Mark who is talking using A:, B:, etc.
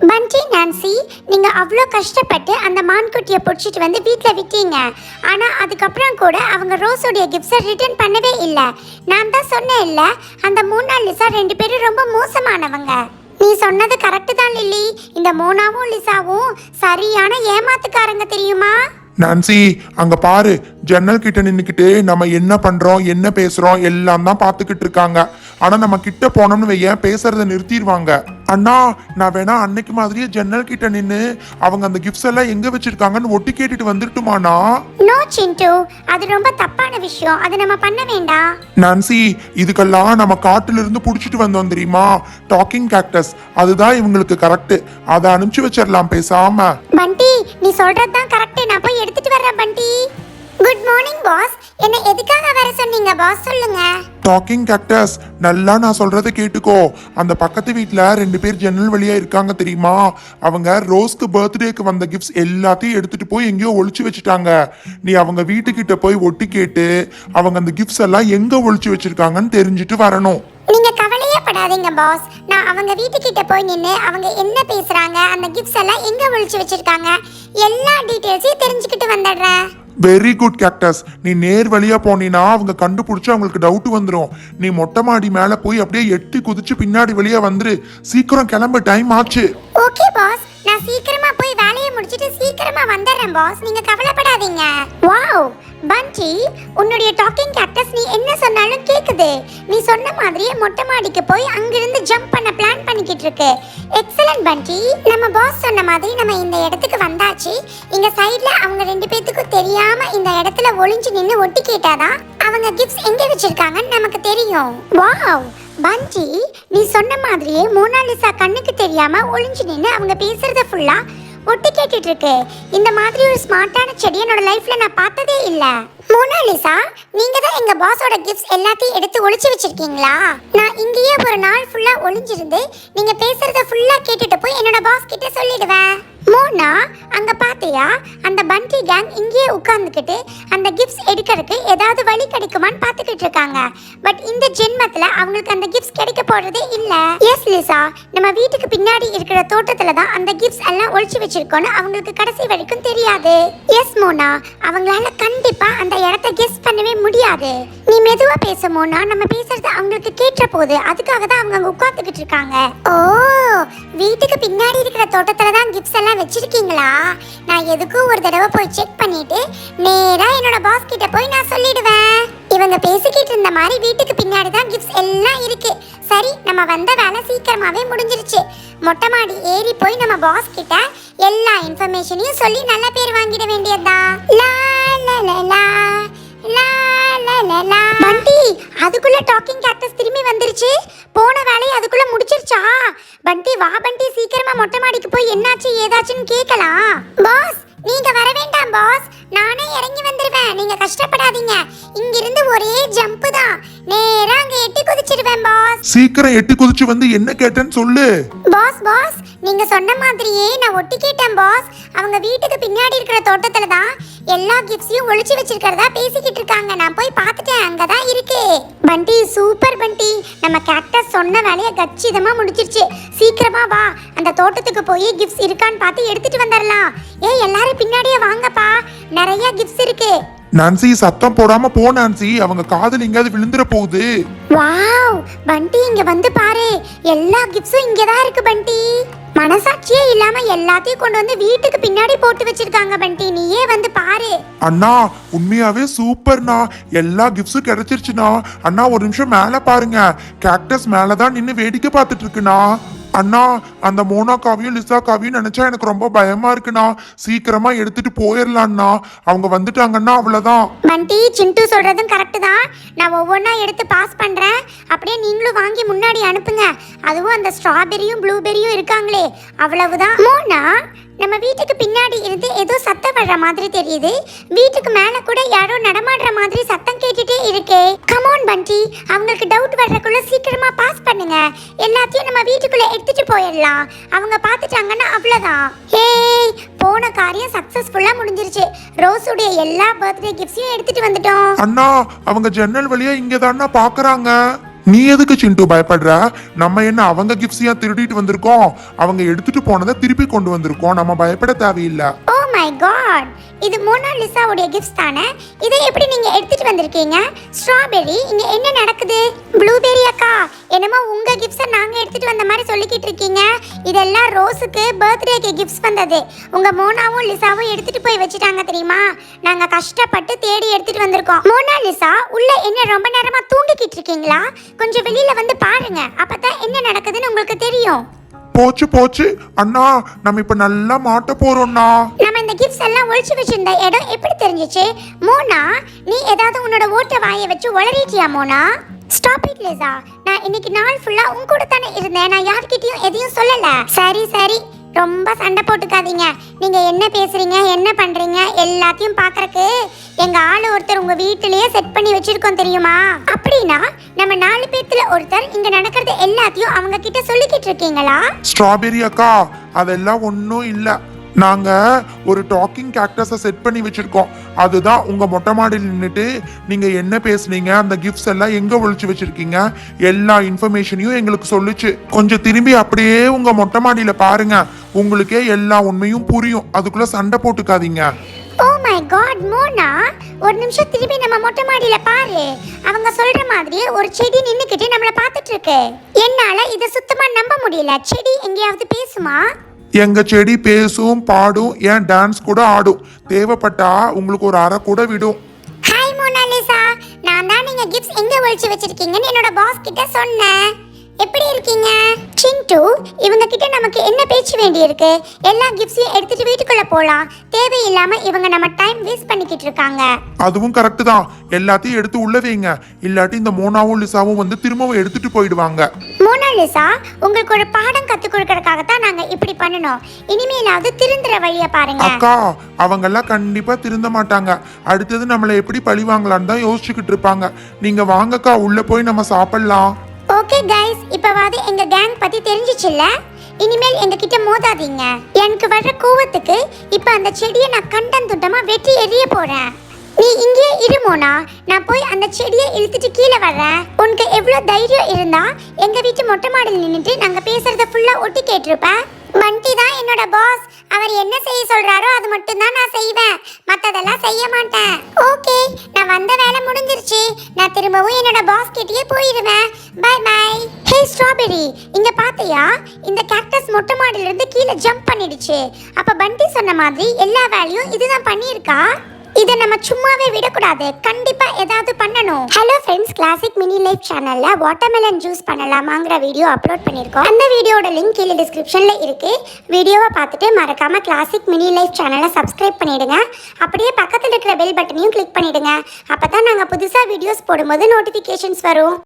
A: பண்டி நான்சி நீங்கள் அவ்வளோ கஷ்டப்பட்டு அந்த மான்குட்டியை பிடிச்சிட்டு வந்து வீட்டில் விட்டீங்க. ஆனால் அதுக்கப்புறம் கூட அவங்க ரோஸோடைய கிஃப்ட்ஸை ரிட்டர்ன் பண்ணவே இல்லை. நான் தான் சொன்னேன் இல்லை அந்த மோனாலிசா ரெண்டு பேரும் ரொம்ப மோசமானவங்க. நீ சொன்னது கரெக்டு தான் லில்லி. இந்த மோனாவும் லிசாவும் சரியான ஏமாத்துக்காரங்க தெரியுமா?
B: நான்சி அங்க பாரு ஜன்னல் கிட்ட நின்னுக்கிட்டு நம்ம என்ன பண்றோம் என்ன பேசுறோம் எல்லாம் தான் பாத்துக்கிட்டு இருக்காங்க. ஆனா நம்ம கிட்ட போனோம்னு வையன் பேசுறதை நிறுத்திடுவாங்க. அண்ணா நான் வேணா அன்னைக்கு மாதிரியே ஜன்னல் கிட்ட நின்னு அவங்க அந்த கிஃப்ட்ஸ் எல்லாம் எங்க வச்சிருக்காங்கன்னு ஒட்டி கேட்டுட்டு வந்துட்டுமாண்ணா
A: நோ சிண்டு அது ரொம்ப தப்பான விஷயம். அதை நம்ம பண்ண வேண்டாம்.
B: நான்சி இதுக்கெல்லாம் நம்ம காட்டுல இருந்து புடிச்சிட்டு வந்தோம் தெரியுமா? டாக்கிங் கேக்டஸ் அதுதான் இவங்களுக்கு கரெக்ட் அதை அனுப்பிச்சு வச்சிடலாம் பேசாம.
A: பண்டி நீ சொல்றது தான் கரெக்ட் நான் போய் எடுத்துட்டு வர்றேன் பண்டி. குட் மார்னிங் பாஸ் என்ன எதுக்காக வர சொன்னீங்க பாஸ் சொல்லுங்க.
B: டாக்கிங் கேக்டஸ் நல்லா நான் சொல்றதை கேட்டுக்கோ. அந்த பக்கத்து வீட்ல ரெண்டு பேர் ஜன்னல் வழியா இருக்காங்க தெரியுமா? அவங்க ரோஸ்க்கு பர்த்டேக்கு வந்த கிஃப்ட்ஸ் எல்லாத்தையும் எடுத்துட்டு போய் எங்கேயோ ஒளிச்சு வச்சுட்டாங்க. நீ அவங்க வீட்டுக்கிட்ட போய் ஒட்டி கேட்டு அவங்க அந்த கிஃப்ட்ஸ் எல்லாம் எங்க ஒளிச்சு வச்சிருக்காங்கன்னு தெரிஞ்சுட்டு வரணும்.
A: நீங்க கவலையே படாதீங்க பாஸ் நான் அவங்க வீட்டுக்கிட்ட போய் நின்று அவங்க என்ன பேசுறாங்க அந்த கிஃப்ட்ஸ் எல்லாம் எங்க ஒளிச்சு வச்சிருக்காங்க எல்லா டீடைல்ஸையும் தெரிஞ்சுக்கிட்டு வந்துடுறேன்.
B: வெரி குட் கேக்டஸ் நீ நேர் வழியா போனீனா அவங்க கண்டுபிடிச்சு அவங்களுக்கு டவுட் வந்துடும் நீ மொட்டை மாடி மேல போய் அப்படியே எட்டி குதிச்சு பின்னாடி வெளியே வந்துரு. சீக்கிரம் கிளம்பு டைம் ஆச்சு.
A: ஓகே பாஸ் நான் சீக்கிரமா முடிச்சிட்டு சீக்கிரமா வந்துடுறேன் பாஸ் நீங்க கவலைப்படாதீங்க. வாவ் பண்டி உன்னுடைய டாக்கிங் கேக்டஸ் நீ என்ன சொன்னாலும் கேக்குது. நீ சொன்ன மாதிரியே மொட்டை மாடிக்கு போய் அங்கிருந்து ஜம்ப் பண்ண பிளான் பண்ணிக்கிட்டு இருக்கு. எக்ஸலன்ட் பண்டி நம்ம பாஸ் சொன்ன மாதிரி நம்ம இந்த இடத்துக்கு வந்தாச்சு. இங்க சைடுல அவங்க ரெண்டு பேத்துக்கும் தெரியாம இந்த இடத்துல ஒளிஞ்சு நின்னு ஒட்டி கேட்டாதான் அவங்க கிஃப்ட்ஸ் எங்க வச்சிருக்காங்கன்னு நமக்கு தெரியும். வாவ் பஞ்சி நீ சொன்ன மாதிரியே மோனாலிசா கண்ணுக்கு தெரியாம ஒளிஞ்சு நின்று அவங்க பேசுறத ஃபுல்லா ஒட்டு கேட்டுட்டு இருக்கு இந்த மாதிரி ஒரு ஸ்மார்ட்டான செடி என்னோட லைஃப்ல நான் பார்த்ததே இல்லை. மோனாலிசா நீங்க தான் எங்க பாஸோட கிஃப்ட்ஸ் எல்லாத்தையும் எடுத்து ஒளிச்சு வச்சிருக்கீங்களா? நான் இங்கேயே ஒரு நாள் ஃபுல்லா ஒளிஞ்சிருந்து நீங்க பேசுறத ஃபுல்லா கேட்டுட்டு போய் என்னோட பாஸ் கிட்ட சொல்லிடுவேன். மோனா அங்க பார்த்து பாத்தியா அந்த பண்டி கேங் இங்கேயே உட்கார்ந்துக்கிட்டு அந்த கிஃப்ட்ஸ் எடுக்கிறதுக்கு ஏதாவது வழி கிடைக்குமான்னு பார்த்துக்கிட்டு இருக்காங்க. பட் இந்த ஜென்மத்துல அவங்களுக்கு அந்த கிஃப்ட்ஸ் கிடைக்க போறதே இல்ல. எஸ் லிசா நம்ம வீட்டுக்கு பின்னாடி இருக்கிற தோட்டத்துல தான் அந்த கிஃப்ட்ஸ் எல்லாம் ஒழிச்சு வச்சிருக்கோன்னு அவங்களுக்கு கடைசி வரைக்கும் தெரியாது. Yes Mona. அவங்களால கண்டிப்பா அந்த இடத்த கெஸ் பண்ணவே முடியாது. நீ மெதுவா பேச மோனா. நம்ம பேசுறது அவங்களுக்கு கேட்ட போது அதுக்காக தான் அவங்க அங்கே உட்கார்ந்துகிட்டு இருக்காங்க. ஓ வீட்டுக்கு பின்னாடி இருக்கிற தோட்டத்தில் தான் கிஃப்ட்ஸ் எல்லாம் வச்சிருக்கீங்களா? நான் நான் எதுக்கும் ஒரு தடவை போய் செக் பண்ணிட்டு நேரா என்னோட பாஸ் கிட்ட போய் நான் சொல்லிடுவேன். இவங்க பேசிக்கிட்டு இருந்த மாதிரி வீட்டுக்கு பின்னாடி தான் கிஃப்ட்ஸ் எல்லாம் இருக்கு. சரி நம்ம வந்த வேலை சீக்கிரமாவே முடிஞ்சிருச்சு. மொட்டை மாடி ஏறி போய் நம்ம பாஸ் கிட்ட எல்லா இன்ஃபர்மேஷனையும் சொல்லி நல்ல பேர் வாங்கிட வேண்டியதுதான். லா லா லா லா லா லா பண்டி அதுக்குள்ள டாக்கிங் கேக்டஸ் திரும்பி வந்துருச்சு. போன வேலையை அதுக்குள்ள முடிச்சிருச்சா? பண்டி வா பண்டி சீக்கிரமா மொட்டை மாடிக்கு போய் என்னாச்சு ஏதாச்சுன்னு கேட்கலாம். பாஸ் நீங்க வர வேண்டாம் பாஸ். நானே இறங்கி வந்துருவேன். நீங்க கஷ்டப்படாதீங்க. இங்கிருந்து ஒரே ஜம்ப் தான். நேரா அங்க எட்டி குதிச்சிடுவேன் பாஸ்.
B: சீக்கிரம் எட்டி குதிச்சு வந்து என்ன கேட்டேன்னு சொல்லு.
A: பாஸ் பாஸ் நீங்க சொன்ன மாதிரியே நான் ஒட்டி கேட்டேன் பாஸ். அவங்க வீட்டுக்கு பின்னாடி இருக்கிற தோட்டத்துல தான் எல்லா கிஃப்ட்ஸையும் ஒழிச்சு வச்சிருக்கிறதா பேசிக்கிட்டு இருக்காங்க. நான் போய் பார்த்துட்டேன் அங்கதான் இருக்கு. பண்டி சூப்பர் பண்டி. நம்ம கேக்டஸ் சொன்ன வேலையை கச்சிதமாக முடிச்சிருச்சு. சீக்கிரமா வா. அந்த தோட்டத்துக்கு போய் கிஃப்ட்ஸ் இருக்கான்னு பார்த்து எடுத்துட்டு வந்துடலாம் ஏய் எல்லாரும் பின்னாடியே வாங்கப்பா. நிறைய கிஃப்ட்ஸ் இருக்கு.
B: நான்சி சத்தம் போடாம போ நான்சி. அவங்க காதல் எங்கேயாவது விழுந்துற போகுது.
A: வாவ் பண்டி இங்க வந்து பாரு. எல்லா கிஃப்ட்ஸும் இங்க தான் இருக்கு பண்டி. மனசாட்சியே இல்லாம எல்லாத்தையும் கொண்டு வந்து வீட்டுக்கு பின்னாடி போட்டு வச்சிருக்காங்க பண்டி. நீயே வந்து பாரு.
B: அண்ணா உண்மையாவே சூப்பர்ண்ணா. எல்லா கிஃப்ட்ஸும் கிடைச்சிருச்சுண்ணா. அண்ணா ஒரு நிமிஷம் மேல பாருங்க. கேக்டஸ் மேலதான் நின்னு வேடிக்கை பார்த்துட்டு இருக்குண்ணா. அண்ணா அந்த மோனாக்காவையும் லிசாக்காவையும் நினைச்சா எனக்கு ரொம்ப பயமா இருக்குண்ணா. சீக்கிரமா எடுத்துட்டு போயிடலாம்ண்ணா அவங்க வந்துட்டாங்கன்னா அவ்வளவுதான்.
A: பண்டி சிண்டு சொல்றதும் கரெக்ட் தான். நான் ஒவ்வொன்றா எடுத்து பாஸ் பண்றேன். அப்படியே நீங்களும் வாங்கி முன்னாடி அனுப்புங்க. அதுவும் அந்த ஸ்ட்ராபெரியும் ப்ளூபெரியும் இருக்காங்களே. அவ்வளவுதான். மோனா நம்ம வீட்டுக்கு பின்னாடி இருந்து ஏதோ சத்தம் வர்ற மாதிரி தெரியுது. வீட்டுக்கு மேல கூட யாரோ நடமாடுற மாதிரி சத்தம் கேட்டுட்டே இருக்கே. கமான் பண்டி அவங்களுக்கு டவுட் வர்றதுக்குள்ள சீக்கிரமா பாஸ் பண்ணுங்க. எல்லாத்தையும் நம்ம வீட்டுக்குள்ள எடுத்துட்டு போயிடலாம். அவங்க பார்த்துட்டாங்கன்னா அவ்வளவுதான். ஹேய் போன காரியம் சக்சஸ்ஃபுல்லா முடிஞ்சிருச்சு. ரோஸுடைய எல்லா பர்த்டே கிஃப்ட்ஸையும் எடுத்துட்டு வந்துட்டோம்.
B: அண்ணா அவங்க ஜன்னல் வழியா இங்க பாக்குறாங்க நீ எதுக்கு சிண்டு பயப்படுற? நம்ம என்ன அவங்க கிஃப்ட்ஸையா திருடிட்டு வந்திருக்கோம்? அவங்க எடுத்துட்டு போனதை திருப்பி கொண்டு வந்திருக்கோம். நம்ம பயப்பட தேவையில்லை.
A: ஓ காட் இது மோனாலிசாவுடைய கிஃப்ட்ஸ் தானே? இதை எப்படி நீங்க எடுத்துட்டு வந்திருக்கீங்க? ஸ்ட்ராபெரி இங்க என்ன நடக்குது? ப்ளூபெரி அக்கா. என்னமோ உங்க கிஃப்ட்ஸை நாங்க எடுத்துட்டு வந்த மாதிரி சொல்லிக்கிட்டு இருக்கீங்க. இதெல்லாம் ரோஸுக்கு பர்த்டேக்கு கிஃப்ட்ஸ் வந்தது. உங்க மோனாவும் லிசாவும் எடுத்துட்டு போய் வச்சுட்டாங்க தெரியுமா? நாங்க கஷ்டப்பட்டு தேடி எடுத்துட்டு வந்திருக்கோம். மோனாலிசா உள்ள என்ன ரொம்ப நேரமா தூங்கிக்கிட்டு இருக்கீங்களா? கொஞ்சம் வெளியில வந்து பாருங்க. அப்பதான் என்ன நடக்குதுன்னு உங்களுக்கு தெரியும்.
B: போச்சு போச்சு. அண்ணா நம்ம இப்ப நல்லா மாட்ட போறோம்ண்ணா.
A: நம்ம இந்த கிஃப்ட்ஸ் எல்லாம் ஒழிச்சு வச்சிருந்த இடம் எப்படி தெரிஞ்சுச்சு? மோனா நீ ஏதாவது உன்னோட ஓட்ட வாயை வச்சு உளறிட்டியா மோனா? ஸ்டாப் இட் லிசா நான் இன்னைக்கு நாள் ஃபுல்லா உன் கூட தானே இருந்தேன். நான் யார்கிட்டயும் எதையும் சொல்லல. சரி சரி. ரொம்ப சண்டை போட்டுக்காதீங்க. நீங்க என்ன பேசுறீங்க என்ன பண்றீங்க எல்லாத்தையும் பாக்குறக்கு எங்க ஆளு ஒருத்தர் உங்க வீட்டிலேயே செட் பண்ணி வச்சிருக்கோம் தெரியுமா? அப்படின்னா நம்ம நாலு பேர்த்துல ஒருத்தர் இங்க நடக்கிறது எல்லாத்தையும் அவங்க கிட்ட சொல்லிக்கிட்டு இருக்கீங்களா?
B: ஸ்ட்ராபெரி அக்கா அதெல்லாம் ஒன்றும் இல்லை. நாங்க ஒரு டாக்கிங் கேக்டஸை செட் பண்ணி வச்சிருக்கோம். அதுதான் உங்க மொட்டை மாடியில் நின்றுட்டு நீங்க என்ன பேசுனீங்க அந்த கிஃப்ட்ஸ் எல்லாம் எங்க ஒழிச்சு வச்சிருக்கீங்க எல்லா இன்ஃபர்மேஷனையும் எங்களுக்கு சொல்லுச்சு. கொஞ்சம் திரும்பி அப்படியே உங்க மொட்டை மாடியில பாருங்க. உங்களுக்கே எல்லா உண்மையும் புரியும். அதுக்குள்ள சண்டை போட்டுக்காதீங்க.
A: ஓ மை காட் மோனா ஒரு நிமிஷம் திருப்பி நம்ம மொட்டை மாடியில பாரு. அவங்க சொல்ற மாதிரி ஒரு செடி நின்னுக்கிட்டு நம்மள பார்த்துட்டு இருக்கு என்னால இத சுத்தமா நம்ப முடியல. செடி எங்கேயாவது பேசுமா?
B: எங்க செடி பேசும் பாடும் ஏன் டான்ஸ் கூட ஆடும். தேவைப்பட்டா உங்களுக்கு ஒரு அறை கூட விடும்.
A: ஹாய் மோனாலிசா நான் தான் நீங்க கிஃப்ட்ஸ் எங்க ஒளிச்சு வச்சிருக்கீங்கன்னு என்னோட பாஸ் கிட்ட சொன்னேன். எப்படி இருக்கீங்க? சிண்டு இவங்க கிட்ட நமக்கு என்ன பேச்சு வேண்டி இருக்கு எல்லா கிஃப்ட்ஸையும் எடுத்துட்டு வீட்டுக்குள்ள போலாம். தேவையில்லாம இவங்க நம்ம டைம் வேஸ்ட் பண்ணிக்கிட்டு இருக்காங்க.
B: அதுவும் கரெக்டு தான். எல்லாத்தையும் எடுத்து உள்ள வைங்க. இல்லாட்டி இந்த மோனாவும் லிசாவும் வந்து திரும்பவும் எடுத்துட்டு போயிடுவாங்க.
A: மோனாலிசா உங்களுக்கு ஒரு பாடம் கத்து கொடுக்கறதுக்காக தான் நாங்க இப்படி பண்ணணும் இனிமேலாவது திருந்துற வழியை பாருங்க.
B: அக்கா அவங்கெல்லாம் கண்டிப்பா திருந்த மாட்டாங்க. அடுத்தது நம்மளை எப்படி பழி வாங்கலான்னு தான் யோசிச்சுக்கிட்டு இருப்பாங்க. நீங்க வாங்கக்கா உள்ள போய் நம்ம சாப்பிடலாம்.
A: ஓகே கைஸ் இப்போவாது எங்க கேங் பத்தி தெரிஞ்சிச்சுல்ல? இனிமேல் எங்ககிட்ட மோதாதீங்க. எனக்கு வர்ற கோவத்துக்கு இப்ப அந்த செடியை நான் கண்டன் துண்டமா வெட்டி எறிய போறேன். நீ இங்கேயே இருமோனா நான் போய் அந்த செடியை இழுத்துட்டு கீழே வர்றேன். உனக்கு எவ்வளோ தைரியம் இருந்தா எங்க வீட்டு மொட்டை மாடியில் நின்றுட்டு நாங்க பேசுறத ஃபுல்லா ஒட்டி கேட்டிருப்பேன். பண்டி தான் என்னோட பாஸ் அவர் என்ன செய்ய சொல்றாரோ அது மட்டும் தான் நான் செய்வேன். மத்ததெல்லாம் செய்ய மாட்டேன். ஓகே நான் வந்த வேலை முடிஞ்சிருச்சு. நான் திரும்பவும் என்னோட பாஸ் கிட்டயே போயிடுவேன். பை பை ஹே ஸ்ட்ராபெரி இங்க பாத்தியா? இந்த கேக்டஸ் மொட்டை மாடியில இருந்து கீழே ஜம்ப் பண்ணிடுச்சு. அப்ப பண்டி சொன்ன மாதிரி எல்லா வேலையும் இதுதான் பண்ணியிருக்கா? இதை நம்ம சும்மாவே விடக்கூடாது. கண்டிப்பா ஏதாவது பண்ணணும். Hello friends classic mini life சேனல்ல வாட்டர்மெலன் ஜூஸ் பண்ணலாமாங்கிற வீடியோ அப்லோட் பண்ணியிருக்கோம். அந்த வீடியோட லிங்க் கீழே டிஸ்கிரிப்ஷன்ல இருக்கு. வீடியோவை பார்த்துட்டு மறக்காம கிளாசிக் மினி லைஃப் சேனலை சப்ஸ்கிரைப் பண்ணிடுங்க. அப்படியே பக்கத்தில் இருக்கிற பெல் பட்டனையும் கிளிக் பண்ணிடுங்க. அப்பதான் நாங்கள் புதுசாக வீடியோஸ் போடும்போது நோட்டிஃபிகேஷன்ஸ் வரும்.